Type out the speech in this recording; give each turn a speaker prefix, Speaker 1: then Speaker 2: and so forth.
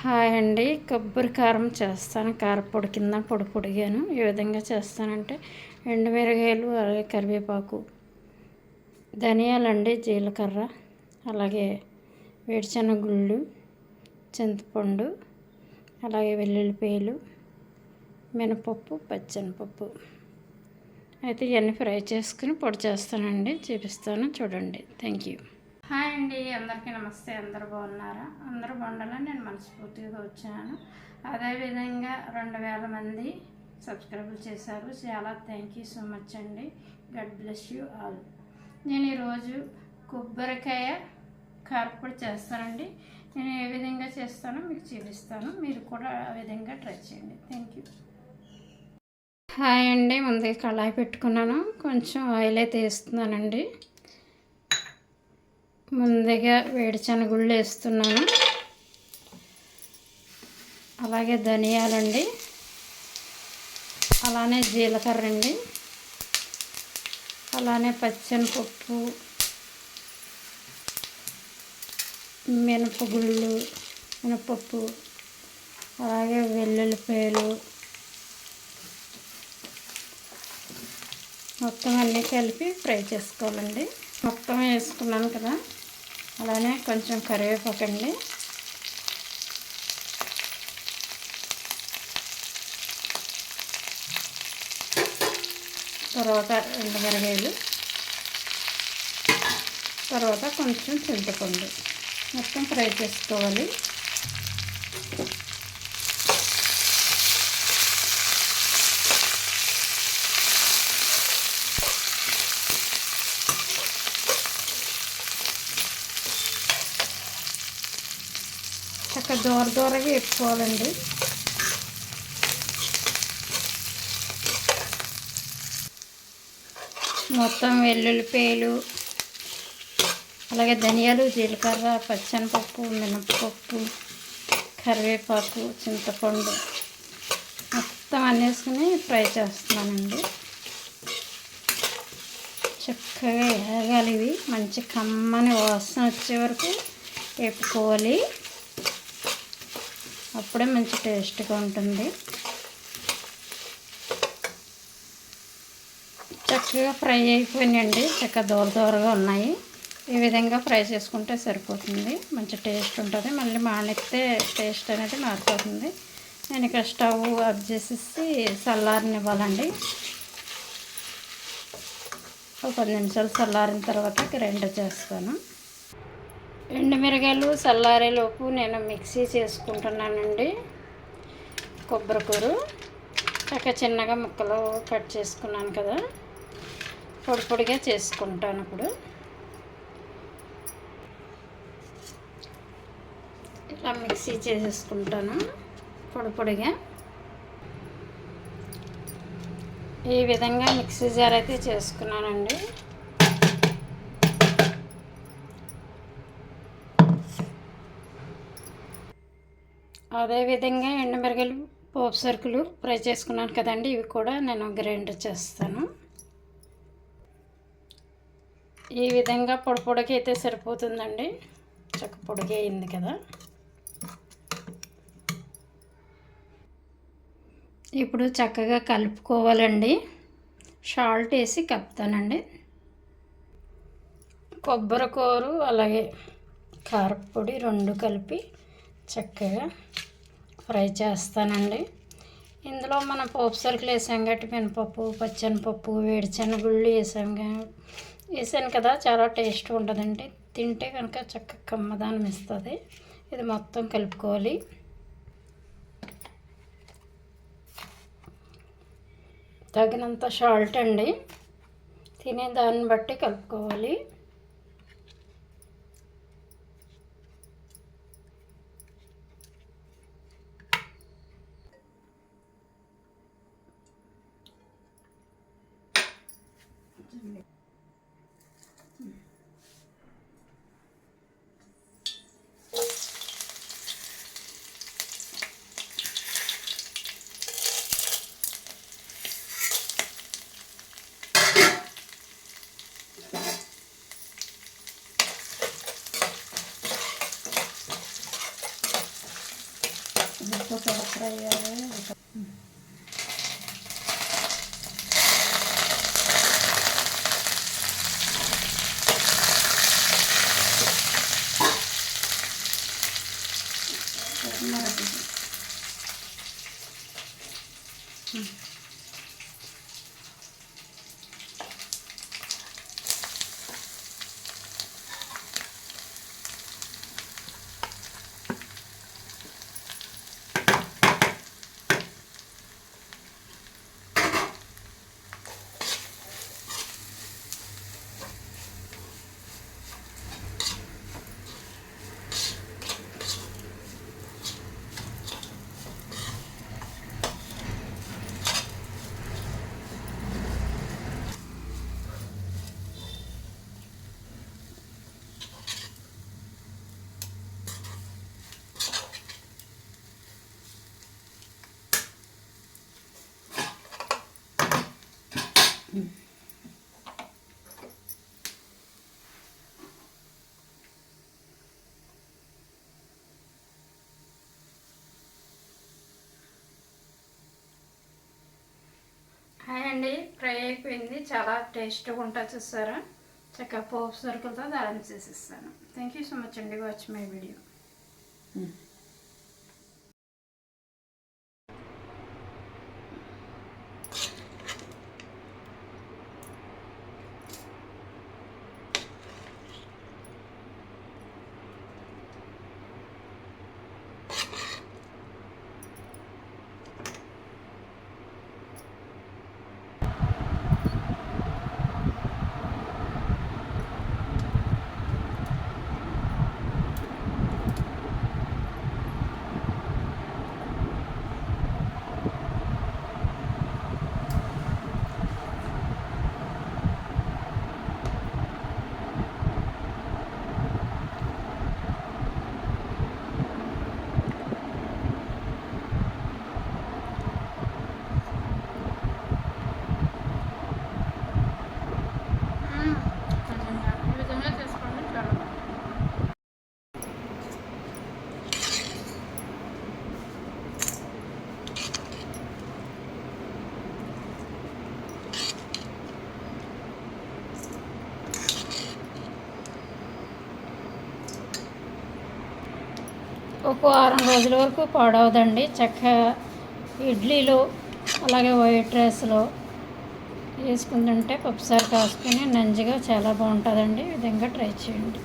Speaker 1: Hi అండి. కొబ్బరి కారం చేస్తాను. కారపొడి కింద పొడి పొడిగాను. ఏ విధంగా చేస్తానంటే ఎండుమిరగాయలు అలాగే కరివేపాకు ధనియాలండి జీలకర్ర అలాగే వేరుశనగుళ్ళు చింతపండు అలాగే వెల్లుల్లిపాయలు మినపప్పు పచ్చనిపప్పు. అయితే ఇవన్నీ ఫ్రై చేసుకుని పొడి చేస్తానండి. చూపిస్తాను. చూడండి. Thank you. హాయ్ అండి అందరికీ నమస్తే. అందరు బాగున్నారా? అందరూ బాగుండాలని నేను మనస్ఫూర్తిగా వచ్చాను. అదేవిధంగా రెండు వేల మంది సబ్స్క్రైబ్ చేశారు. చాలా థ్యాంక్ యూ సో మచ్ అండి. God bless you all. నేను ఈరోజు కొబ్బరికాయ కారపొడి చేస్తానండి. నేను ఏ విధంగా చేస్తానో మీకు చూపిస్తాను. మీరు కూడా ఆ విధంగా ట్రై చేయండి. Thank you. హాయ్ అండి ముందుగా కళాయి పెట్టుకున్నాను. కొంచెం ఆయిల్ అయితే వేస్తున్నానండి. ముందుగా వేడిశనగుళ్ళు వేస్తున్నాను. అలాగే ధనియాలండి. అలానే జీలకర్ర అండి అలానే పచ్చనిపప్పు మినపగుళ్ళు మినపప్పు అలాగే వెల్లుల్లిపాయలు. మొత్తం అన్నీ కలిపి ఫ్రై చేసుకోవాలండి. మొత్తం వేసుకున్నాను కదా. అలానే కొంచెం కరివేపాకు అండి. తర్వాత ఎండుమిరగాయలు. తర్వాత కొంచెం చింతపండు. మొత్తం ఫ్రై చేసుకోవాలి. చక్కగా దూర దూరగా వేసుకోవాలండి మొత్తం వెల్లుల్లిపాయలు అలాగే ధనియాలు జీలకర్ర పచ్చనిపప్పు మినపప్పు కరివేపాకు చింతపండు మొత్తం అనేసుకుని ఫ్రై చేస్తున్నానండి. చక్కగా వేగాలి ఇవి. మంచి కమ్మని వాసన వచ్చే వరకు వేపుకోవాలి. అప్పుడే మంచి టేస్ట్గా ఉంటుంది. చక్కగా ఫ్రై అయిపోయినాయండి. చక్కగా దూర దూరగా ఉన్నాయి. ఈ విధంగా ఫ్రై చేసుకుంటే సరిపోతుంది. మంచి టేస్ట్ ఉంటుంది. మళ్ళీ మానేస్తే టేస్ట్ అనేది మారిపోతుంది. నేను ఇక్కడ స్టవ్ ఆఫ్ చేసేసి చల్లారనివ్వాలండి ఒక పది నిమిషాలు చల్లారిన తర్వాత గ్రైండర్ చేస్తాను. ఎండుమిరగాయలు చల్లారేలోపు నేను మిక్సీ చేసుకుంటున్నానండి. కొబ్బరికూర. చక్క చిన్నగా ముక్కలు కట్ చేసుకున్నాను కదా. పొడి పొడిగా చేసుకుంటాను ఇప్పుడు. ఇలా మిక్సీ చేసేసుకుంటాను పొడి పొడిగా. ఈ విధంగా మిక్సీ జార్ అయితే చేసుకున్నానండి. అదేవిధంగా ఎండుమిరగలు పోపు సరుకులు ఫ్రై చేసుకున్నాను కదండి. ఇవి కూడా నేను గ్రైండర్ చేస్తాను. ఈ విధంగా పొడి పొడికి అయితే సరిపోతుందండి. చక్క పొడిగా అయింది కదా. ఇప్పుడు చక్కగా కలుపుకోవాలండి. సాల్ట్ వేసి కప్పుతానండి కొబ్బరికూరు అలాగే కారపొడి రెండు కలిపి చక్కగా ఫ్రై చేస్తానండి. ఇందులో మనం పోపు సరుకులు వేసాం కాబట్టి మినపప్పు పచ్చనిపప్పు వేడిచెనగుళ్ళు వేసాం వేసాను కదా చాలా టేస్ట్ ఉంటుందండి. తింటే కనుక చక్కగా కమ్మదానం ఇస్తుంది. ఇది మొత్తం కలుపుకోవాలి. తగినంత సాల్ట్ అండి. తినే దాన్ని బట్టి కలుపుకోవాలి. Untuk sa bakray. వరకు ఫ్రై అయ్యాలి హాయ్ అండి. ఫ్రై అయిపోయింది. చాలా టేస్ట్గా ఉంటుంది చూసారా? చక్కగా పోపు సరుకులతో దారం చేసిస్తాను థ్యాంక్ యూ సో మచ్ అండి. వాచ్ మై వీడియో ఈ విధంగా చేసుకోండి చాలా ఒక వారం రోజుల వరకు పాడవదండి. చక్కగా ఇడ్లీలో అలాగే వైట్ రైస్లో వేసుకుంటుంటే పప్పుసారి కాసుకొని నంజిగా చాలా బాగుంటుందండి. ఈ విధంగా ట్రై చేయండి.